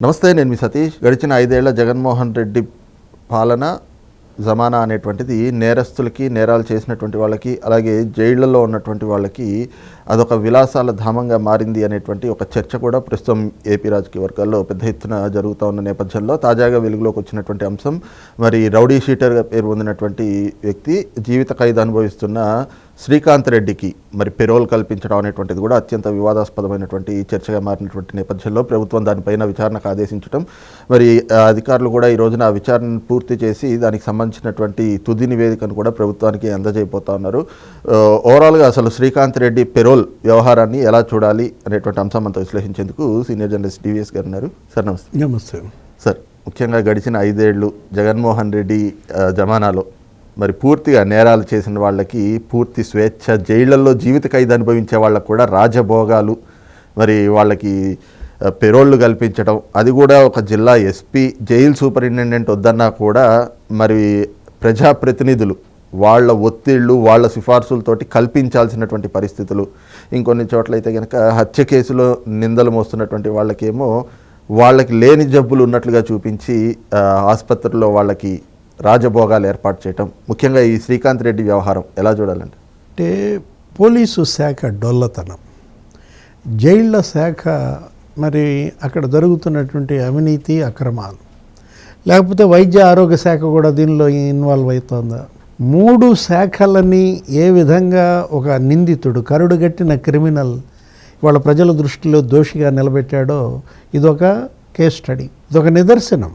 నమస్తే నేను మీ సతీష్. గడిచిన ఐదేళ్ళ జగన్మోహన్ రెడ్డి పాలన జమానా అనేటువంటిది నేరస్తులకి నేరాలు చేసినటువంటి వాళ్ళకి అలాగే జైళ్ళలో ఉన్నటువంటి వాళ్ళకి అదొక విలాసాల ధామంగా మారింది అనేటువంటి ఒక చర్చ కూడా ప్రస్తుతం ఏపీ రాజకీయ వర్గాల్లో పెద్ద ఎత్తున జరుగుతూ ఉన్న నేపథ్యంలో తాజాగా వెలుగులోకి వచ్చినటువంటి అంశం మరి రౌడీ షీటర్గా పేరు పొందినటువంటి వ్యక్తి జీవిత ఖైదు అనుభవిస్తున్న శ్రీకాంత్ రెడ్డికి మరి పెరోల్ కల్పించడం అనేటువంటిది కూడా అత్యంత వివాదాస్పదమైనటువంటి చర్చగా మారినటువంటి నేపథ్యంలో ప్రభుత్వం దానిపైన విచారణకు ఆదేశించడం మరి అధికారులు కూడా ఈ రోజున ఆ విచారణను పూర్తి చేసి దానికి సంబంధించినటువంటి తుది నివేదికను కూడా ప్రభుత్వానికి అందజేయబోతా ఉన్నారు. ఓవరాల్గా అసలు శ్రీకాంత్ రెడ్డి పెరోల్ వ్యవహారాన్ని ఎలా చూడాలి అనేటువంటి అంశం అంతా విశ్లేషించేందుకు సీనియర్ జర్నలిస్ట్ డివిఎస్ గారు ఉన్నారు. సార్ నమస్తే. నమస్తే. సార్ ముఖ్యంగా గడిచిన ఐదేళ్ళు జగన్మోహన్ రెడ్డి జమానాలో మరి పూర్తిగా నేరాలు చేసిన వాళ్ళకి పూర్తి స్వేచ్ఛ జైళ్ళలో జీవిత ఖైదు అనుభవించే వాళ్ళకు కూడా రాజభోగాలు మరి వాళ్ళకి ఆ, పెరోళ్ళు కల్పించడం అది కూడా ఒక జిల్లా ఎస్పీ జైలు సూపరింటెండెంట్ వద్దన్నా కూడా మరి ప్రజాప్రతినిధులు వాళ్ళ ఒత్తిళ్ళు వాళ్ళ సిఫార్సులతోటి కల్పించాల్సినటువంటి పరిస్థితులు. ఇంకొన్ని చోట్లయితే కనుక హత్య కేసులో నిందలు మోస్తున్నటువంటి వాళ్ళకేమో వాళ్ళకి లేని జబ్బులు ఉన్నట్లుగా చూపించి ఆసుపత్రిలో వాళ్ళకి రాజభోగాలు ఏర్పాటు చేయటం. ముఖ్యంగా ఈ శ్రీకాంత్ రెడ్డి వ్యవహారం ఎలా చూడాలండి? అంటే పోలీసు శాఖ డొల్లతనం. జైళ్ళ శాఖ మరి అక్కడ జరుగుతున్నటువంటి అవినీతి అక్రమాలు. లేకపోతే వైద్య ఆరోగ్య శాఖ కూడా దీనిలో ఇన్వాల్వ్ అవుతుందా? మూడు శాఖలని ఏ విధంగా ఒక నిందితుడు కరుడుగట్టిన క్రిమినల్ వాళ్ళ ప్రజల దృష్టిలో దోషిగా నిలబెట్టాడో ఇదొక కేస్ స్టడీ ఇదొక నిదర్శనం.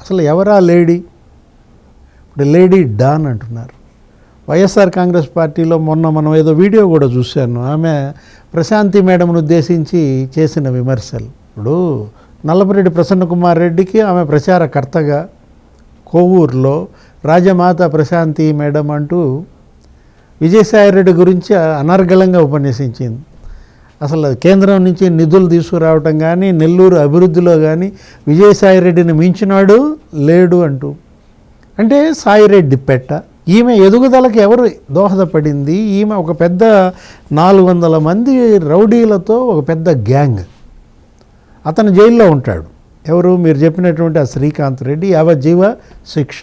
అసలు ఎవరా లేడీ? ఇప్పుడు లేడీ డాన్ అంటున్నారు. వైఎస్ఆర్ కాంగ్రెస్ పార్టీలో మొన్న మనం ఏదో వీడియో కూడా చూశాను. ఆమె ప్రశాంతి మేడంను ఉద్దేశించి చేసిన విమర్శలు. ఇప్పుడు నల్లపరెడ్డి ప్రసన్న కుమార్ రెడ్డికి ఆమె ప్రచారకర్తగా కోవూరులో రాజమాత ప్రశాంతి మేడం అంటూ విజయసాయిరెడ్డి గురించి అనర్గళంగా ఉపన్యసించింది. అసలు కేంద్రం నుంచి నిధులు తీసుకురావటం కానీ నెల్లూరు అభివృద్ధిలో కానీ విజయసాయిరెడ్డిని మించినాడు లేడు అంటూ. అంటే సాయిరెడ్డి పెట్ట. ఈమె ఎదుగుదలకు ఎవరు దోహదపడింది? ఈమె ఒక పెద్ద నాలుగు వందల మంది రౌడీలతో ఒక పెద్ద గ్యాంగ్. అతను జైల్లో ఉంటాడు. ఎవరు? మీరు చెప్పినటువంటి ఆ శ్రీకాంత్ రెడ్డి యావజ్జీవ శిక్ష.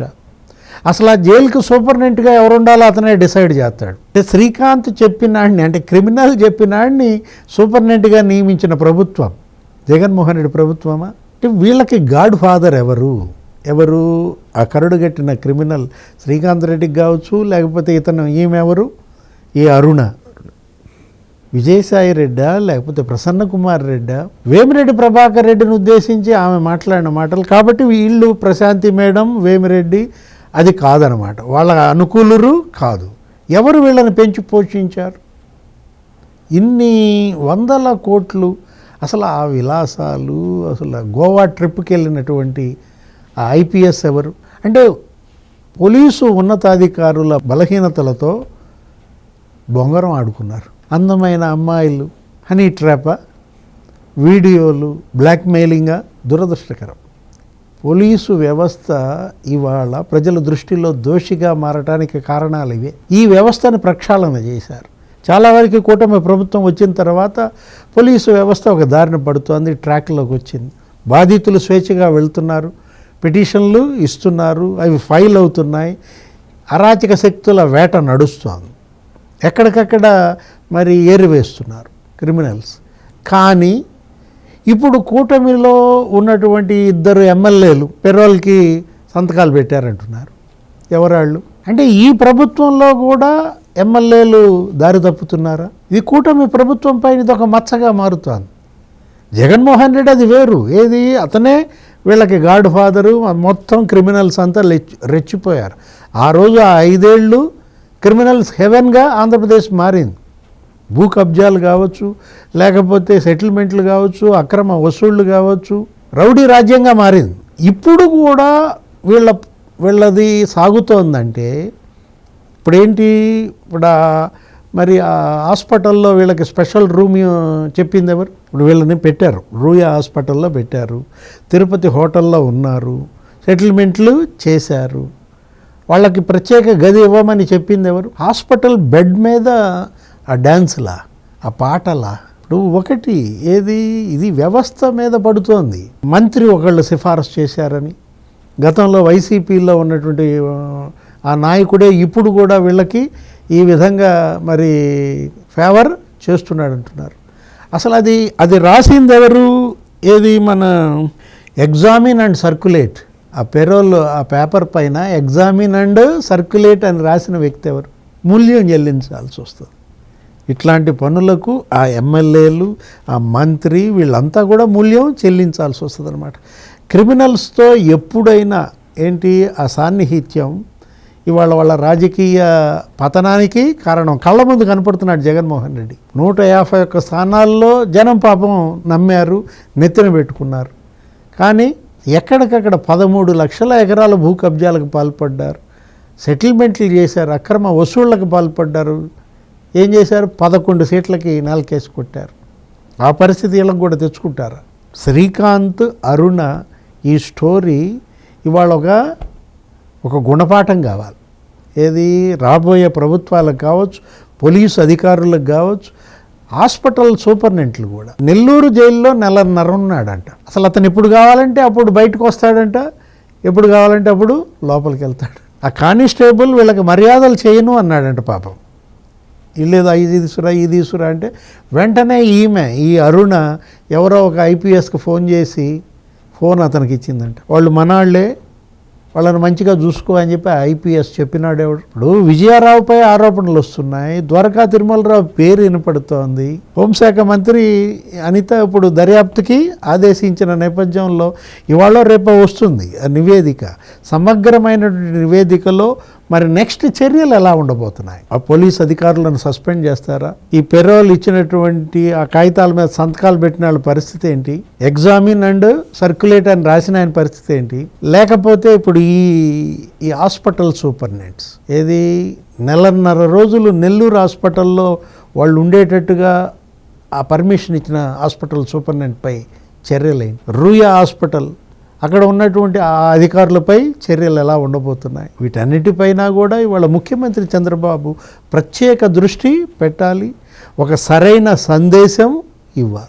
అసలు ఆ జైలుకి సూపరింటెండెంట్గా ఎవరు ఉండాలో అతనే డిసైడ్ చేస్తాడు. అంటే శ్రీకాంత్ చెప్పినాడిని అంటే క్రిమినల్ చెప్పినాడిని సూపరింటెండెంట్గా నియమించిన ప్రభుత్వం. జగన్మోహన్ రెడ్డి ప్రభుత్వమా? అంటే వీళ్ళకి గాడ్ ఫాదర్ ఎవరు? ఎవరు? ఆ కరుడుగట్టిన క్రిమినల్ శ్రీకాంత్ రెడ్డికి కావచ్చు లేకపోతే ఇతను ఈమెవరు ఈ అరుణ. విజయసాయి రెడ్డా లేకపోతే ప్రసన్న కుమార్ రెడ్డా? వేమిరెడ్డి ప్రభాకర్ రెడ్డిని ఉద్దేశించి ఆమె మాట్లాడిన మాటలు. కాబట్టి వీళ్ళు ప్రశాంతి మేడం వేమిరెడ్డి అది కాదనమాట. వాళ్ళ అనుకూలురు కాదు. ఎవరు వీళ్ళని పెంచి పోషించారు? ఇన్ని వందల కోట్లు అసలు ఆ విలాసాలు అసలు గోవా ట్రిప్కి వెళ్ళినటువంటి ఆ ఐపీఎస్ ఎవరు? అంటే పోలీసు ఉన్నతాధికారుల బలహీనతలతో బొంగరం ఆడుకున్నారు. అందమైన అమ్మాయిలు హనీ ట్రాప వీడియోలు బ్లాక్మెయిలింగా దురదృష్టకరం. పోలీసు వ్యవస్థ ఇవాళ ప్రజల దృష్టిలో దోషిగా మారటానికి కారణాలు ఇవే. ఈ వ్యవస్థను ప్రక్షాళన చేశారు. చాలా వరకు కూటమి ప్రభుత్వం వచ్చిన తర్వాత పోలీసు వ్యవస్థ ఒక దారిన పడుతోంది ట్రాక్లోకి వచ్చింది. బాధితులు స్వేచ్ఛగా వెళ్తున్నారు పిటిషన్లు ఇస్తున్నారు అవి ఫైల్ అవుతున్నాయి. అరాచక శక్తుల వేట నడుస్తోంది. ఎక్కడికక్కడ మరి ఏరివేస్తున్నారు క్రిమినల్స్. కానీ ఇప్పుడు కూటమిలో ఉన్నటువంటి ఇద్దరు ఎమ్మెల్యేలు పెరోల్కి సంతకాలు పెట్టారంటున్నారు. ఎవరాళ్ళు? అంటే ఈ ప్రభుత్వంలో కూడా ఎమ్మెల్యేలు దారి తప్పుతున్నారా? ఇది కూటమి ప్రభుత్వం పైన ఇది ఒక మచ్చగా మారుతోంది. జగన్మోహన్ రెడ్డి అది వేరు. ఏది? అతనే వీళ్ళకి గాడ్ ఫాదరు మొత్తం క్రిమినల్స్ అంతా లెచ్ రెచ్చిపోయారు. ఆ రోజు ఆ ఐదేళ్ళు క్రిమినల్స్ హెవెన్గా ఆంధ్రప్రదేశ్ మారింది. భూ కబ్జాలు కావచ్చు లేకపోతే సెటిల్మెంట్లు కావచ్చు అక్రమ వసూళ్ళు కావచ్చు రౌడీ రాజ్యంగా మారింది. ఇప్పుడు కూడా వీళ్ళ వీళ్ళది సాగుతోందంటే ఇప్పుడేంటి ఇప్పుడు మరి హాస్పిటల్లో వీళ్ళకి స్పెషల్ రూమ్ చెప్పింది ఎవరు? ఇప్పుడు వీళ్ళని పెట్టారు. రూయా హాస్పిటల్లో పెట్టారు. తిరుపతి హోటల్లో ఉన్నారు. సెటిల్మెంట్లు చేశారు. వాళ్ళకి ప్రత్యేక గది ఇవ్వమని చెప్పింది ఎవరు? హాస్పిటల్ బెడ్ మీద ఆ డ్యాన్స్లా ఆ పాటలా. ఇప్పుడు ఒకటి ఏది ఇది వ్యవస్థ మీద పడుతోంది. మంత్రి ఒకళ్ళు సిఫారసు చేశారని. గతంలో వైసీపీలో ఉన్నటువంటి ఆ, నాయకుడే ఇప్పుడు కూడా వీళ్ళకి ఈ విధంగా మరి ఫేవర్ చేస్తున్నాడు అంటున్నారు అసలు అది అది రాసింది ఎవరు ఏది మన ఎగ్జామిన్ అండ్ సర్క్యులేట్. ఆ పెరోల్ ఆ పేపర్ పైన ఎగ్జామిన్ అండ్ సర్క్యులేట్ అని రాసిన వ్యక్తి ఎవరు? మూల్యం చెల్లించాల్సి వస్తుంది. ఇట్లాంటి పనులకు ఆ ఎమ్మెల్యేలు ఆ మంత్రి వీళ్ళంతా కూడా మూల్యం చెల్లించాల్సి వస్తుంది అనమాట క్రిమినల్స్తో ఎప్పుడైనా ఏంటి ఆ సాన్నిహిత్యం ఇవాళ వాళ్ళ రాజకీయ పతనానికి కారణం? కళ్ళ ముందు కనపడుతున్నాడు జగన్మోహన్ రెడ్డి. నూట యాభై ఒక్క స్థానాల్లో జనం పాపం నమ్మారు నెత్తిన పెట్టుకున్నారు. కానీ ఎక్కడికక్కడ పదమూడు లక్షల ఎకరాల భూ కబ్జాలకు పాల్పడ్డారు. సెటిల్మెంట్లు చేశారు అక్రమ వసూళ్ళకు పాల్పడ్డారు. ఏం చేశారు? పదకొండు సీట్లకి నాలుకేసి కొట్టారు. ఆ పరిస్థితి వీళ్ళకి కూడా తెచ్చుకుంటారు? శ్రీకాంత్ అరుణ ఈ స్టోరీ ఇవాళ ఒక ఒక గుణపాఠం కావాలి. ఏది? రాబోయే ప్రభుత్వాలకు కావచ్చు పోలీసు అధికారులకు కావచ్చు హాస్పిటల్ సూపరింటెంట్లు కూడా. నెల్లూరు జైల్లో నెలన్నర ఉన్నాడంట. అసలు అతను ఎప్పుడు కావాలంటే అప్పుడు బయటకు వస్తాడంట. ఎప్పుడు కావాలంటే అప్పుడు లోపలికి వెళ్తాడు. ఆ కానిస్టేబుల్ వీళ్ళకి మర్యాదలు చేయను అన్నాడంట పాపం. ఇల్లేదో ఇది తీసురా ఇది తీసురా అంటే వెంటనే ఈమె ఈ అరుణ ఎవరో ఒక ఐపీఎస్కి ఫోన్ చేసి ఫోన్ అతనికి ఇచ్చిందంట. వాళ్ళు మనాళ్ళే వాళ్ళని మంచిగా చూసుకో అని చెప్పి ఐపీఎస్ చెప్పినాడు ఎవడు. ఇప్పుడు విజయారావుపై ఆరోపణలు వస్తున్నాయి. ద్వారకా తిరుమలరావు పేరు వినపడుతోంది. హోంశాఖ మంత్రి అనిత ఇప్పుడు దర్యాప్తుకి ఆదేశించిన నేపథ్యంలో ఇవాళ రేపో వస్తుంది ఆ నివేదిక. సమగ్రమైనటువంటి నివేదికలో మరి నెక్స్ట్ చర్యలు ఎలా ఉండబోతున్నాయి? ఆ పోలీస్ అధికారులను సస్పెండ్ చేస్తారా? ఈ పెరోల్ ఇచ్చినటువంటి ఆ కాగితాల మీద సంతకాలు పెట్టిన వాళ్ళ పరిస్థితి ఏంటి? ఎగ్జామిన్ అండ్ సర్క్యులేట్ అని రాసిన ఆయన పరిస్థితి ఏంటి? లేకపోతే ఇప్పుడు ఈ ఈ హాస్పిటల్ సూపర్నెంట్స్ ఏది నెలన్నర రోజులు నెల్లూరు హాస్పిటల్లో వాళ్ళు ఉండేటట్టుగా ఆ పర్మిషన్ ఇచ్చిన హాస్పిటల్ సూపర్నెంట్పై చర్యలేంటి? రూయా హాస్పిటల్ అక్కడ ఉన్నటువంటి ఆ అధికారులపై చర్యలు ఎలా ఉండబోతున్నాయి? వీటన్నిటిపైన కూడా ఇవాళ ముఖ్యమంత్రి చంద్రబాబు ప్రత్యేక దృష్టి పెట్టాలి. ఒక సరైన సందేశం ఇవ్వాలి.